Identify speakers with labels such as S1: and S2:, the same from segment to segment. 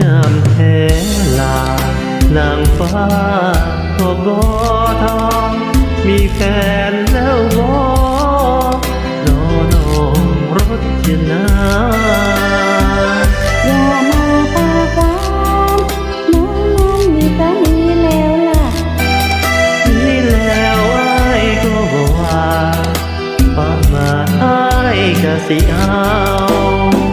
S1: งามแท้ลา
S2: นางฟ้าตับอ
S1: ทองมีแฟนแล้ว
S2: บอนอนองรถเจนา
S1: อย่ามาปากหวานน้อง
S2: มีสา
S1: มีแลว
S2: ล่ะ
S1: มีแลวไอ้ากว่า
S2: ปามา
S1: ไอ้ายก็
S2: สิเอา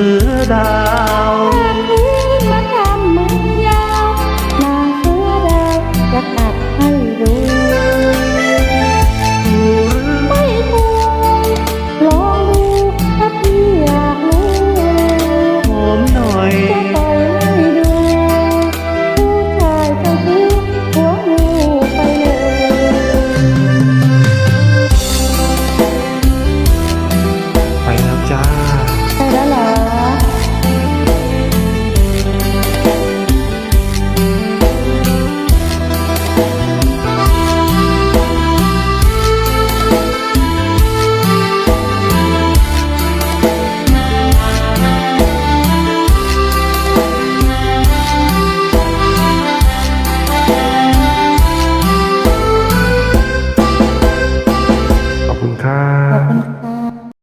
S1: อได้